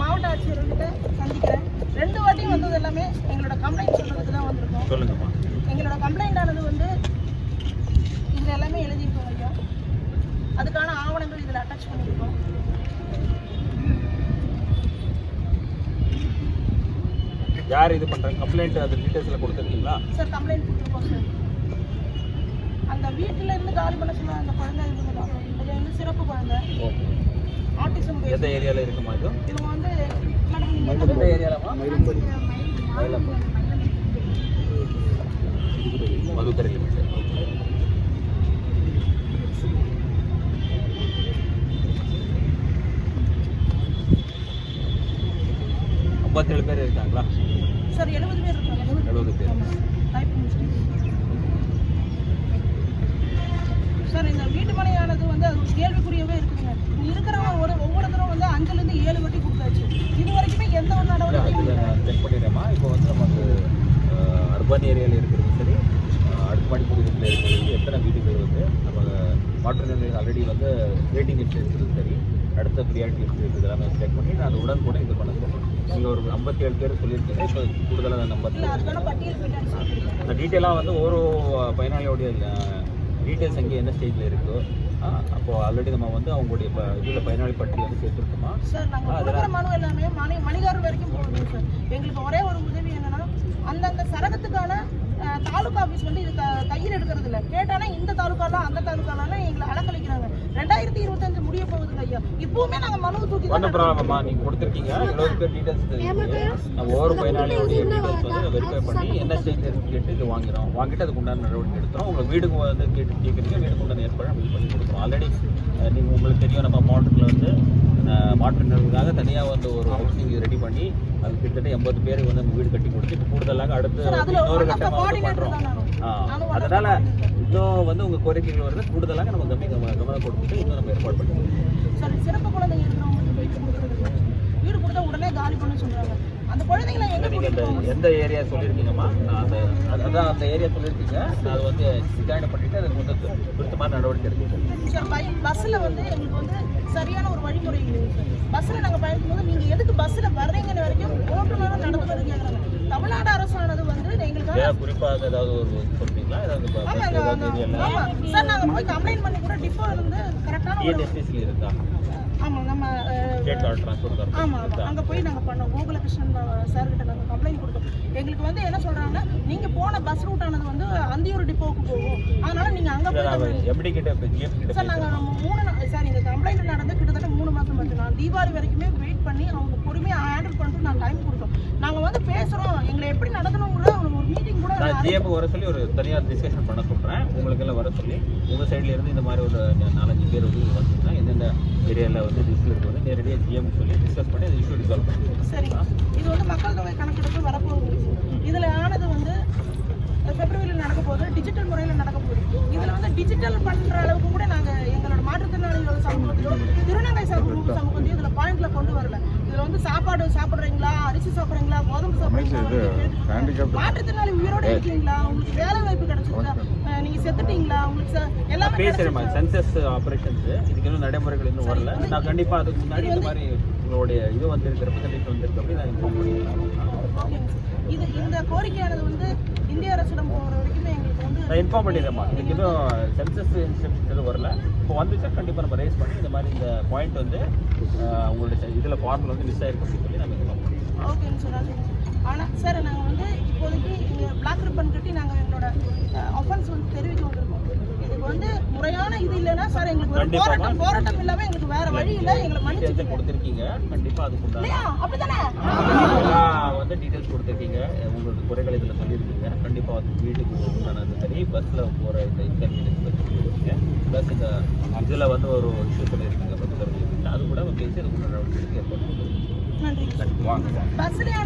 மாவட்ட ஆட்சியர்கிட்ட சந்திக்கிறேன். ரெண்டு வாட்டியும் வந்தது எல்லாமே எங்களோட கம்ப்ளைண்ட் சொல்றதுக்கு தான் வந்திருக்கோம். சொல்லுங்கம்மா. எங்களோட கம்ப்ளைண்ட் ஆனது வந்து இதில் எல்லாமே எழுதியிருக்கோம் ஐயா. அதுக்கான ஆவணங்கள் இதில் அட்டாச் பண்ணியிருக்கோம். யார் இது பண்ணுறாங்க கம்ப்ளைண்ட் அது டீட்டெயில்ஸில் கொடுத்துருக்கீங்களா? சார் கம்ப்ளைண்ட் கொடுத்துருக்கோம் சார். அந்த வீட்டில் இருந்து காலி பண்ண சொன்ன அந்த குழந்தை இருந்தது சிறப்பு குழந்தை. எந்த ஏரியாவில் இருக்குமா இது? மேடம் நீங்க எந்த மதுக்கரை ஐம்பத்தேழு பேர் இருக்காங்களா? சார் எழுபது பேர் எழுபது பேர். சார் இந்த வீட்டு மனையானது வந்து அது ஒரு கேள்விக்குரியவே இருக்குதுங்க. இங்க இருக்கிறவங்க ஒரு ஒவ்வொருத்தரும் வந்து அஞ்சுலேருந்து ஏழு வட்டி கொடுத்தாச்சு. இது வரைக்குமே எந்த ஒரு நடவடிக்கையும் செக் பண்ணிடுறேம்மா இப்போ வந்து நமக்கு அர்பன் ஏரியாவில் இருக்கிறது சரி அடுக்குமாடி பகுதிகளில் இருக்கிறது எத்தனை வீடுகள் வந்து நம்ம மாற்றுத்திறனாளிகள் ஆல்ரெடி வந்து வெயிட்டிங் லிஸ்ட் இருக்கிறது சரி. அடுத்த ப்ரியாரிட்டி லிஸ்ட் இருக்குது எல்லாமே செக் பண்ணி நான் உடன் கூட இது பண்ண சொல்கிறேன் நீங்கள் ஒரு ஐம்பத்தேழு பேர் சொல்லியிருக்கீங்க. இப்போ கூடுதலாக நம்பர் இந்த டீட்டெயிலாக வந்து ஒரு பயனாளியோடைய டீட்டெயில்ஸ் எங்கே என்ன ஸ்டேஜில் இருக்கோ அப்போது ஆல்ரெடி நம்ம வந்து அவங்களுடைய ப இதில் பயனாளி பட்டியல் வந்து சேர்த்துருக்கோமா? சார் நாங்கள் கொடுக்குற மனு எல்லாமே மணி மணிகார் வரைக்கும் போகுது சார் எங்களுக்கு ஒரே ஒரு உதவி என்னன்னா அந்தந்த சரகத்துக்கான தாலுகா ஆஃபீஸ் வந்து இது கையில் எடுக்கிறது இல்லை. கேட்டானா இந்த தாலுக்காலாம் அந்த தாலுக்காலாம் எங்களை அலக்கழிக்கிறாங்க ரெண்டாயிரத்தி இருபத்தஞ்சு முடிய போகுதுங்க ஐயா. இப்பவுமே நாங்கள் மனு தூக்கி ஒன்றும் ப்ராப்ளம்மா நீங்கள் கொடுத்துருக்கீங்க. எழுபது பேர் டீட்டெயில்ஸ் ஒவ்வொரு பயனாளியோடைய டீட்டெயில்ஸ் வந்து வெரிஃபை பண்ணி என்ன ஸ்டேஜ் கேட்டு இது வாங்கிறோம் வாங்கிட்டு அதுக்கு உண்டான நடவடிக்கை எடுத்துறோம் உங்கள் வீடுக்கு வந்து கேட்டு கேட்குறீங்க வீடுக்கு உண்டான ஏற்பாடு நம்ம பண்ணி கொடுக்குறோம். ஆல்ரெடி நீங்கள் உங்களுக்கு தெரியும் நம்ம மாவட்டத்தில் வந்து மாற்றுத்திறனாளிகளுக்காக தனியாக வந்து ஒரு ஹவுசிங் ரெடி பண்ணி அது கிட்டத்தட்ட எண்பது பேருக்கு வந்து நம்ம வீடு கட்டி கொடுத்து கூடுதலாக அடுத்து இன்னொரு கட்டமாக வந்து பண்ணுறோம் அதனால. இன்னும் வந்து உங்கள் கோரிக்கைகள் வருது. கூடுதலாக நம்ம கம்மி கவனம் கொடுத்துட்டு இன்னும் நம்ம ஏற்பாடு இருக்கிறவங்களுக்கு வீடு கொடுத்தா உடனே காலி நீங்கள் இந்த எந்த ஏரியா சொல்லியிருக்கீங்கம்மா? நான் அந்த அது- அதான் அந்த ஏரியா சொல்லியிருக்கீங்க. நான் அது வந்து சித்தாயனம் பண்ணிட்டு அதுக்கு வந்து விருத்தமான நடவடிக்கை சார் பை பஸ்ஸில் வந்து எங்களுக்கு வந்து சரியான ஒரு வழிமுறை பஸ்ஸில் நாங்கள் பயணிக்கும் போது நீங்கள் எதுக்கு பஸ்ஸில் வர்றீங்கன்னு வரைக்கும் ஓட்டுநரும் நடந்து வருது கேட்குறாங்க தமிழ்நாடு அரசானது வந்து எங்களுக்காக ஏதாவது குறிப்பாக ஏதாவது ஒரு சொல்றீங்களா? ஏதாவது ஆமாம் சார் நாங்கள் போய் கம்ப்ளைண்ட் பண்ணி கூட டிப்போ இருந்து கரெக்டான இருக்கா? ஆமாம் நம்ம ஆமாம் அங்கே போய் நாங்கள் பண்ணோம். கோகுலகிருஷ்ணன் சார் கிட்ட நாங்கள் கம்ப்ளைண்ட் கொடுத்தோம். எங்களுக்கு வந்து என்ன சொல்கிறாங்கன்னா நீங்கள் போன பஸ் ரூட் ஆனது வந்து அந்தியூர் டிப்போவுக்கு போகும். அதனால நீங்கள் அங்கே போய் எப்படி கிட்ட சார் நாங்கள் மூணு சார் இந்த கம்ப்ளைண்ட் நடந்து கிட்டத்தட்ட மூணு மாதம் ஆச்சு. நான் தீபாவளி வரைக்குமே வெயிட் பண்ணி அவங்க பொறுமையாக ஹேண்டில் பண்ணிட்டு நான் டைம் கொடுத்தோம். நாங்கள் வந்து பேசுகிறோம் எங்களை எப்படி நடத்தணுங்கிற நான் ஜிஎம் வர சொல்லி ஒரு தனியார் டிஸ்கஷன் பண்ண சொல்கிறேன் உங்களுக்கு எல்லாம் வர சொல்லி உங்கள் சைடுல இருந்து இந்த மாதிரி ஒரு நாலஞ்சு பேர் வந்து வந்தீங்கன்னா எந்தெந்த ஏரியாவில் வந்து டிஸ்பிள் இருக்கு வந்து நேரடியாக ஜிஎம் சொல்லி டிஸ்கஸ் பண்ணி அந்த இஷ்யூ ரிசால்வ் பண்ணுவோம் சரிங்க. இது வந்து மக்கள் தொகை கணக்கெடுப்பு வரப்போகுது. இதில் ஆனது வந்து பிப்ரவரியில் நடக்க போகுது. டிஜிட்டல் முறையில் நடக்க போகுது. இதில் வந்து டிஜிட்டல் பண்ணுற அளவுக்கு கூட நாங்கள் எங்களோட மாற்றுத்திறனாளிகளோட சமூகத்தையோ திருநங்கை சமூக சமூகத்தையும் இதில் பாயிண்ட்ல கொண்டு வரல இதில் வந்து சாப்பாடு சாப்பிட்றீங்களா? அரிசி சாப்பிட்றீங்களா? கோதுமை சாப்பிட்றீங்களா? மாற்றுத்திறனாளி உயிரோட இருக்கீங்களா? உங்களுக்கு வேலை வாய்ப்பு கிடைச்சிருக்கா? அஹ் நீங்க செத்துட்டீங்களா? உங்களுக்கு எல்லாமே பேசுகிறேம்மா சென்சஸ் ஆப்ரேஷன்ஸ் இதுக்கு இன்னும் நடைமுறைகள் இன்னும் வரல. நான் கண்டிப்பாக அதுக்கு முன்னாடி இந்த மாதிரி உங்களுடைய இது வந்திருக்கு ரெப்ரசன்டேட்டிவ் வந்திருக்கு அப்படின்னு நான் இன்ஃபார்ம் பண்ணிக்கிறேன். கோரிக்கையானது வந்து இந்திய அரசிடம் போகிற வரைக்குமே எங்களுக்கு வந்து நான் இன்ஃபார்ம் பண்ணிடுறேம்மா. இதுக்கு இன்னும் சென்சஸ் இன்ஸ்டியூட் இது வரல. இப்போ வந்துச்சா? கண்டிப்பாக நம்ம ரேஸ் பண்ணி இந்த மாதிரி இந்த பாயிண்ட் வந்து உங்களுடைய இதில் ஃபார்மில் வந்து மிஸ் அப்படின்னு சொல்லி நம்ம இன்ஃபார்ம் பண்ணுறோம் ஓகேன்னு சொன்னாங்க ஆனால் சார் நாங்கள் வந்து இப்போதைக்கு இங்கே பிளாக் ரிப்பன் கட்டி நாங்கள் எங்களோட அஃபென்ஸ் வந்து தெரிவிக்க இதுக்கு வந்து முறையான இது இல்லைன்னா சார் எங்களுக்கு. போராட்டம் போராட்டம் இல்லாமல் எங்களுக்கு வேற வழி இல்லை. எங்களை மன்னிச்சு கொடுத்துருக்கீங்க. கண்டிப்பாக அதுக்கு அப்படிதானே வந்து டீட்டெயில்ஸ் கொடுத்துருக்கீங்க. உங்களுக்கு குறைகள் இதில் சொல்லியிருக்கீங்க. கண்டிப்பாக வந்து வீட்டுக்கு உண்டானது சரி பஸ்ஸில் போகிற இந்த இன்கன்வீனியன்ஸ் பற்றி சொல்லியிருக்கீங்க. ப்ளஸ் இந்த இதில் வந்து ஒரு இஷ்யூ சொல்லியிருக்கீங்க. பஸ் சொல்லியிருக்கீங்க. அது கூட பேசி அதுக்கு உண்டான நடவடிக்கை ஏற்பாடு பண்ணுவோம் நன்றி வாங்க